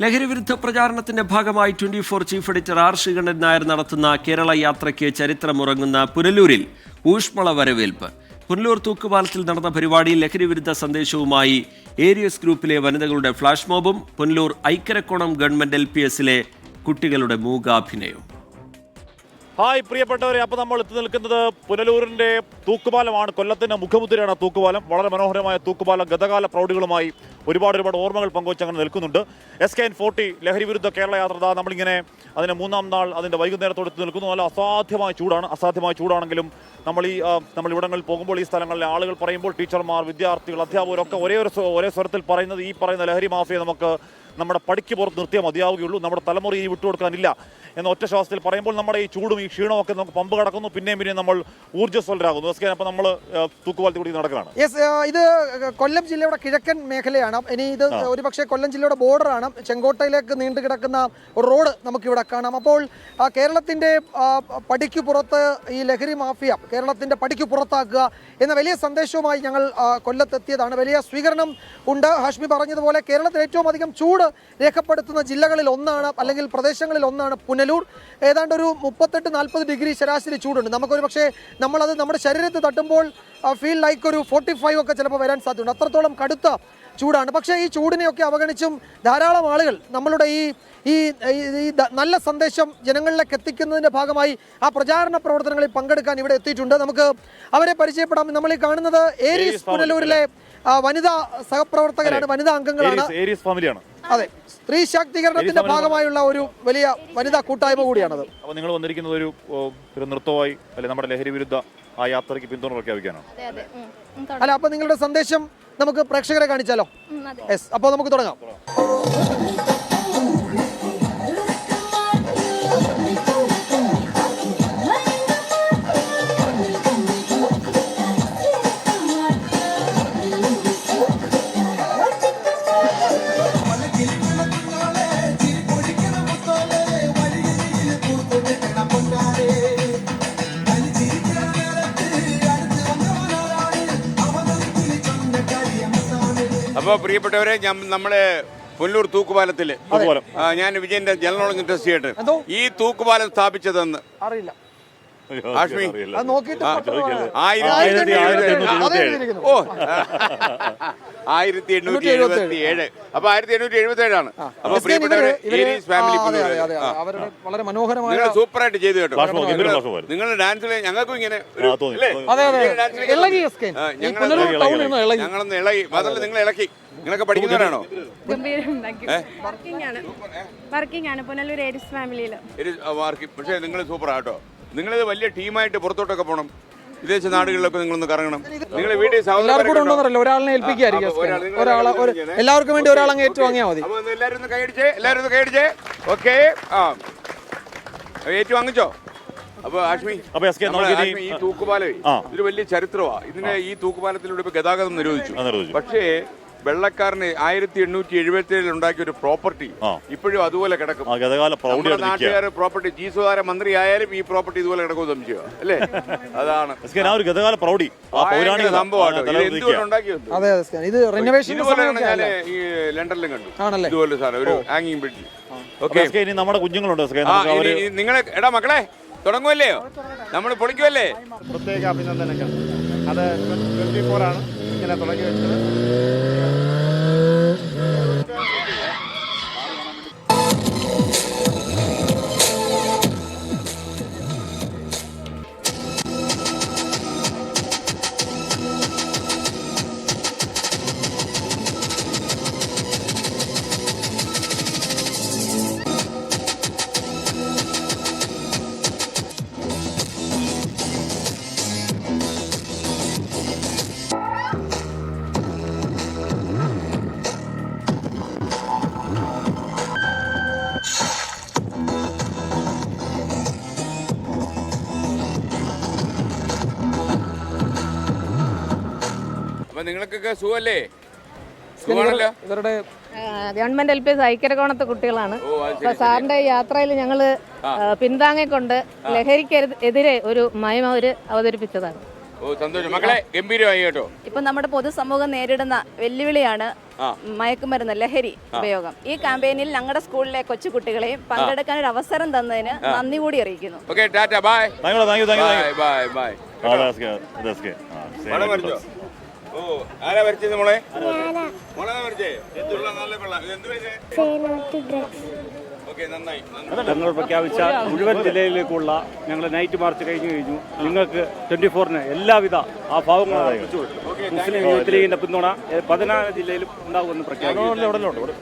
ലഹരിവിരുദ്ധ പ്രചാരണത്തിന്റെ ഭാഗമായി twenty four chief editor R Sreekandan Nair നടത്തുന്ന കേരള യാത്രയ്ക്ക് ചരിത്രമുറങ്ങുന്ന പുനലൂരിൽ ഊഷ്മള വരവേൽപ്പ്. പുനലൂർ തൂക്കുപാലത്തിൽ നടന്ന പരിപാടിയിൽ ലഹരിവിരുദ്ധ സന്ദേശവുമായി ഏരിയസ് ഗ്രൂപ്പിലെ വനിതകളുടെ flash മോബും Punalur Aikkarakkonam government L P എസിലെ കുട്ടികളുടെ മൂകാഭിനയവും. ഹായ് പ്രിയപ്പെട്ടവരെ അപ്പോൾ നമ്മൾ എത്തി നിൽക്കുന്നത് പുനലൂരിന്റെ തൂക്കുപാലമാണ്. കൊല്ലത്തിന്റെ മുഖമുദ്രയാണ് തൂക്കുപാലം. വളരെ മനോഹരമായ തൂക്കുപാലം. ഗതകാല പ്രൗഢികളുമായി ഒരുപാട് ഒരുപാട് ഓർമ്മകൾ പങ്കുവച്ച് അങ്ങനെ നിൽക്കുന്നുണ്ട്. എസ് കെ എൻ ഫോർട്ടി ലഹരി വിരുദ്ധ കേരള യാത്ര നമ്മളിങ്ങനെ അതിന്റെ മൂന്നാം നാൾ അതിന്റെ വൈകുന്നേരത്തോട് എത്തി നിൽക്കുന്നു. നല്ല അസാധ്യമായ ചൂടാണ്. അസാധ്യമായ ചൂടാണെങ്കിലും നമ്മൾ ഈ നമ്മൾ ഇവിടങ്ങളിൽ പോകുമ്പോൾ ഈ സ്ഥലങ്ങളിലെ ആളുകൾ പറയുമ്പോൾ ടീച്ചർമാർ വിദ്യാർത്ഥികൾ അധ്യാപകരൊക്കെ ഒരേ ഒരു ഒരേ സ്വരത്തിൽ പറയുന്നത് ഈ പറയുന്ന ലഹരി മാഫിയെ നമുക്ക് നമ്മുടെ പടിക്ക് പുറത്ത് നിർത്തിയാൽ മതിയാവുകയുള്ളൂ. നമ്മുടെ തലമുറ ഈ വിട്ടുകൊടുക്കാനില്ല. എന്ന ഒറ്റ ശ്വാസത്തിൽ പറയുമ്പോൾ നമ്മുടെ ഈ ചൂടും ഈ ക്ഷീണവും ഒക്കെ നമുക്ക് പമ്പ് കടക്കുന്നു. പിന്നെയും പിന്നെയും നമ്മൾ ഊർജസ്വലരാകുന്നു. അപ്പോൾ നമ്മൾ തൂക്കുവാലത്തി കൂടി നടക്കുകയാണ്. യെസ് ഇത് കൊല്ലം ജില്ലയുടെ കിഴക്കൻ മേഖലയാണ്. ഇനി ഇത് ഒരുപക്ഷെ കൊല്ലം ജില്ലയുടെ ബോർഡറാണ്. ചെങ്കോട്ടയിലേക്ക് നീണ്ടു കിടക്കുന്ന ഒരു റോഡ് നമുക്കിവിടെ കാണാം. അപ്പോൾ കേരളത്തിന്റെ പടിക്കു പുറത്ത് ഈ ലഹരി മാഫിയ കേരളത്തിന്റെ പടിക്കു പുറത്താക്കുക എന്ന വലിയ സന്ദേശവുമായി ഞങ്ങൾ കൊല്ലത്തെത്തിയതാണ്. വലിയ സ്വീകരണം ഉണ്ട്. ഹാഷ്മി പറഞ്ഞതുപോലെ കേരളത്തിൽ ഏറ്റവും അധികം ചൂട് രേഖപ്പെടുത്തുന്ന ജില്ലകളിൽ ഒന്നാണ് അല്ലെങ്കിൽ പ്രദേശങ്ങളിൽ ഒന്നാണ് പുനലൂർ ഏതാണ്ട് ഒരു മുപ്പത്തെട്ട് നാൽപ്പത് ഡിഗ്രി ശരാശരി ചൂടുണ്ട്. നമുക്കൊരു പക്ഷേ നമ്മളത് നമ്മുടെ ശരീരത്തിൽ തട്ടുമ്പോൾ ഫീൽ ലൈക്ക് ഒരു ഫോർട്ടി ഫൈവ് ഒക്കെ ചിലപ്പോൾ വരാൻ സാധ്യതയുണ്ട്. അത്രത്തോളം കടുത്ത ചൂടാണ്. പക്ഷേ ഈ ചൂടിനെയൊക്കെ അവഗണിച്ചും ധാരാളം ആളുകൾ നമ്മളുടെ ഈ ഈ നല്ല സന്ദേശം ജനങ്ങളിലേക്ക് എത്തിക്കുന്നതിന്റെ ഭാഗമായി ആ പ്രചാരണ പ്രവർത്തനങ്ങളിൽ പങ്കെടുക്കാൻ ഇവിടെ എത്തിയിട്ടുണ്ട്. നമുക്ക് അവരെ പരിചയപ്പെടാം. നമ്മൾ ഈ കാണുന്നത് ഏരീസ് പുനലൂരിലെ വനിതാ സഹപ്രവർത്തകരാണ് വനിതാ അംഗങ്ങളാണ്. ഏരീസ്- ഏരീസ് ഫാമിലിയാണ്. അതെ. സ്ത്രീ ശാക്തീകരണത്തിന്റെ ഭാഗമായുള്ള ഒരു വലിയ വനിതാ കൂട്ടായ്മ കൂടിയാണത്. അപ്പോൾ നിങ്ങൾ വന്നിരിക്കുന്നത് ഒരു ഓ, ഒരു നൃത്തമായി അല്ലെ നമ്മുടെ ലഹരി വിരുദ്ധ ആ യാത്രയ്ക്ക് പിന്തുണ പ്രഖ്യാപിക്കാനാണ് തുടങ്ങാം. അല്ല അപ്പൊ നിങ്ങളുടെ സന്ദേശം നമുക്ക് പ്രേക്ഷകരെ കാണിച്ചാലോ? യെസ് അപ്പോൾ നമുക്ക് തുടങ്ങാം. അപ്പോൾ പ്രിയപ്പെട്ടവരെ ഞാൻ നമ്മളെ പുല്ലൂർ തൂക്കുപാലത്തിൽ തൂക്കുപാലം. ആ, ഞാൻ വിജയന്റെ ജനറൽ നോളജ് ടെസ്റ്റ്? ഈ തൂക്കുപാലം സ്ഥാപിച്ചതെന്ന് അറിയില്ല ഹാഷ്മി. അത് നോക്കിയിട്ട്. ആയിരത്തി എണ്ണൂറ്റി എഴുപത്തി ഏഴ്. ഓ ആയിരത്തി എണ്ണൂറ്റി എഴുപത്തി ഏഴ്. അപ്പൊ ആയിരത്തി എണ്ണൂറ്റി എഴുപത്തി ഏഴാണ്. അപ്പൊ വളരെ മനോഹരമായ സൂപ്പർ ആയിട്ട് ചെയ്തു കേട്ടോ. നിങ്ങളുടെ ഡാൻസിൽ ഞങ്ങൾക്കും ഇങ്ങനെ ഞങ്ങളൊന്ന് ഇളകി. അതല്ല നിങ്ങൾ ഇളക്കി. നിങ്ങളൊക്കെ പഠിക്കുന്നവരാണോ? ഗംഭീരം വർക്കിംഗ് ആണ്. പുനലൂർ ഫാമിലിയിൽ പക്ഷേ നിങ്ങൾ സൂപ്പർ കേട്ടോ. നിങ്ങളിത് വലിയ ടീമായിട്ട് പുറത്തോട്ടൊക്കെ പോകണം വിദേശ നാടുകളിലൊക്കെ നിങ്ങളൊന്ന് കറങ്ങണം. നിങ്ങൾ വീട്ടിൽ എല്ലാവർക്കും ഉണ്ടോന്നറിയില്ല ഒരാളിനെ ഏൽപ്പിക്കുകയായിരിക്കും ഒരാളെ എല്ലാവർക്കും വേണ്ടി ഒരാളങ്ങ് ഏറ്റുവാങ്ങിയാൽ മതി. അപ്പൊ എല്ലാവരും ഒന്ന് കൈയടിച്ചേ എല്ലാവരും ഒന്ന് കൈയടിച്ചേ ഓക്കെ. ആ. ഏറ്റു വാങ്ങിച്ചോ? അപ്പൊ ആഷ്മി അപ്പൊ എസ് കെ ആഷ്മി, ഈ തൂക്കുപാലേ. ഇതൊരു വലിയ ചരിത്രമാണ് ഇതിന്റെ ഈ തൂക്കുപാലത്തിലൂടെ ഇപ്പൊ ഗതാഗതം നിരോധിച്ചു. പക്ഷേ വെള്ളക്കാരന് ആയിരത്തി എണ്ണൂറ്റി എഴുപത്തി ഏഴിൽ ഉണ്ടാക്കിയ ഒരു പ്രോപ്പർട്ടി ഇപ്പോഴും അതുപോലെ കിടക്കും. നാട്ടുകാർ പ്രോപ്പർട്ടി ജി സുധാര മന്ത്രി ആയാലും ഈ പ്രോപ്പർട്ടി ഇതുപോലെ കിടക്കും സംശയം അല്ലേ? അതാണ്. ഒരു ഗതകാല പ്രൗഢി സംഭവമാണ്. ഇത് ഞാൻ ഈ ലണ്ടനിലും കണ്ടു. ആണല്ലേ? ഇതുപോലെ സാധനം ഒരു ഹാങ്ങിങ് ബ്രിഡ്ജ് ഓക്കെ ഇനി നമ്മുടെ കുഞ്ഞുങ്ങളുണ്ട് നിങ്ങളെ എടാ മക്കളെ തുടങ്ങുമല്ലേ നമ്മൾ പൊളിക്കുമല്ലേ പ്രത്യേക അഭിനന്ദനങ്ങൾ. അത് ട്വന്റി ഫോറാണ് ഇങ്ങനെ തുടങ്ങി വെച്ചത്. നിങ്ങൾക്കൊക്കെ സുഖല്ലേ? സുഖമാണല്ലോ? ഇവരുടെ ഗവൺമെന്റ് എൽ പി എസ് ഐക്യരകോണത്തെ കുട്ടികളാണ്. അപ്പൊ സാറിന്റെ യാത്രയിൽ ഞങ്ങൾ പിന്താങ്ങിക്കൊണ്ട് ലഹരിക്കെതിരെ ഒരു മയം അവർ അവതരിപ്പിച്ചതാണ്. ഓ സന്തോഷം. മക്കളെ ഗംഭീരമായി കേട്ടോ. ഇപ്പം നമ്മുടെ പൊതുസമൂഹം നേരിടുന്ന വെല്ലുവിളിയാണ് മയക്കുമരുന്ന് ലഹരി ഉപയോഗം. ഈ ക്യാമ്പയിനിൽ ഞങ്ങളുടെ സ്കൂളിലെ കൊച്ചുകുട്ടികളെയും പങ്കെടുക്കാൻ ഒരു അവസരം തന്നതിന് നന്ദി കൂടി അറിയിക്കുന്നു. Okay tata bye bye bye bye ഓ ആരാ വരച്ചത് മോളെ? മോളെ വരച്ചേ എന്തുള്ള നല്ല കൊള്ളാം. ഇത് എന്ത് പേര് ഓക്കെ നന്നായി. നന്നായി. ഞങ്ങൾ പ്രഖ്യാപിച്ച മുഴുവൻ ജില്ലയിലേക്കുള്ള ഞങ്ങൾ നൈറ്റ് മാർച്ച് കഴിഞ്ഞു കഴിഞ്ഞു. നിങ്ങൾക്ക് ട്വന്റി ഫോറിന് എല്ലാവിധ ആ ഭാവങ്ങളും മുസ്ലിം യൂത്ത് ലീഗിന്റെ പിന്തുണ പതിനാല് ജില്ലയിലും ഉണ്ടാകുമെന്ന് പ്രഖ്യാപിച്ചു